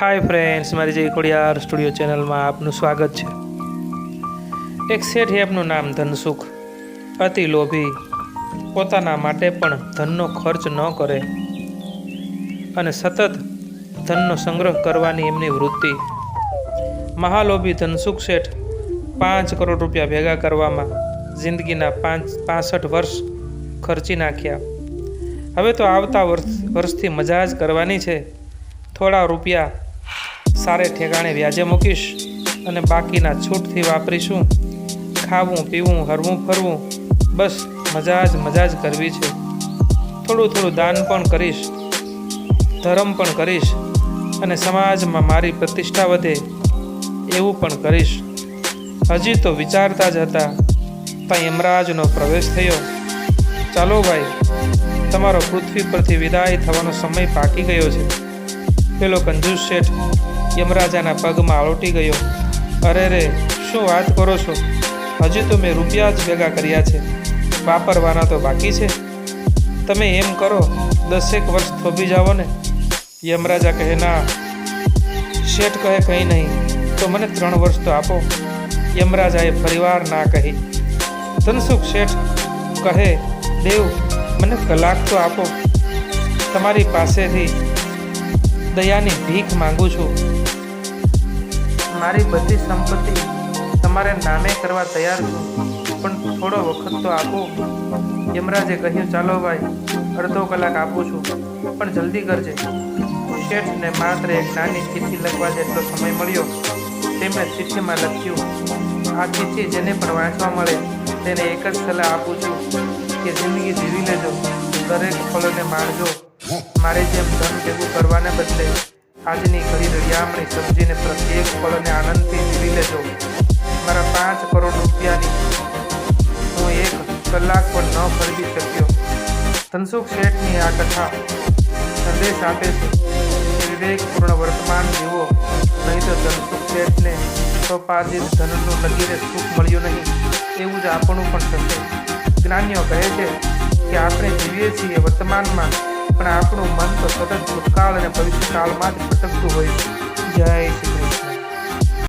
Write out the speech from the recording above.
Hi friends મારી જય Khodiyar studio ચેનલમાં આપનું સ્વાગત છે. એક શેઠ એપનું નામ ધનસુખ. અતિ લોભી. પોતાના માટે પણ ધનનો ખર્ચ ન કરે. અને સતત ધનનો સંગ્રહ કરવાની એમની વૃત્તિ. મહાલોભી ધનસુખ શેઠ પાંચ કરોડ રૂપિયા ભેગા કરવામાં જિંદગીના પાંચ, પાસઠ વર્ષ ખર્ચી નાખ્યા. હવે તો આવતા વર્ષ, વર્ષથી મજા જ કરવાની છે. થોડા રૂપિયા સારે ઠેકાણે વ્યાજે મૂકીશ અને બાકીના છૂટથી વાપરીશું. ખાવું, પીવું, હરવું, ફરવું, બસ મજા જ મજા જ કરવી છે. થોડું થોડું દાન પણ કરીશ, ધર્મ પણ કરીશ અને સમાજમાં મારી પ્રતિષ્ઠા વધે એવું પણ કરીશ. હજી તો વિચારતા જ હતા ત્યાં યમરાજનો પ્રવેશ થયો. ચાલો ભાઈ, તમારો પૃથ્વી પરથી વિદાય થવાનો સમય પાકી ગયો છે. પેલો કંજૂસ શેઠ યમરાજાના પગમાં આવટી ગયો. અરે રે, શું વાત કરો છો? હજી તો મેં રૂપિયા જ ભેગા કર્યા છે. વાપરવાના તો બાકી છે. તમે એમ કરો, દસેક વર્ષ થોભી જાઓ ને. યમરાજા કહે, ના, શેઠ કહે કંઈ નહીં, તો મને ત્રણ વર્ષ તો આપો. યમરાજાએ ફરીવાર ના કહી. ધનસુખ શેઠ કહે, દેવ, મને કલાક તો આપો. તમારી પાસેથી દયાની ભીખ માંગુ છું. મારી બધી સંપત્તિ તમારે નામે કરવા તૈયાર છું. પણ થોડો વખત તો આપો. યમરાજે કહ્યું, ચાલો ભાઈ, અડધો કલાક આપું છું. પણ જલ્દી કરજે. શેઠને માત્ર એક નાની ચિઠ્ઠી લખવા જેટલો સમય મળ્યો તેમણે ચિઠ્ઠીમાં લખ્યું. આ ચિઠ્ઠી જેને પણ વાંચવા મળે, તેને એક જ સલાહ આપું છું કે જિંદગી જીવી લેજો. દરેક ફળોને માણજો. મારે જેમ ધન ભેગું કરવાને બદલે આજની ઘડી રળિયામણી સમજીને પ્રત્યેક પળને આનંદથી જીવી લેજો. મારા પાંચ કરોડ રૂપિયાની હું એક કલાક પણ ન ખરીદી શક્યો. ધનસુખ શેઠની આ કથા સંદેશ આપે છે વિવેકપૂર્ણ વર્તમાન જીવો, નહીં તો ધનસુખ શેઠને સ્વપાર્જિત ધનનું લગીરે સુખ મળ્યું નહીં, એવું જ આપણું પણ થશે. જ્ઞાનીઓ કહે છે કે આપણે જીવીએ છીએ વર્તમાનમાં પણ આપણું મન તો સતત ભૂતકાળ અને ભવિષ્યકાળમાં જ ભટકતું હોય છે. જય શ્રી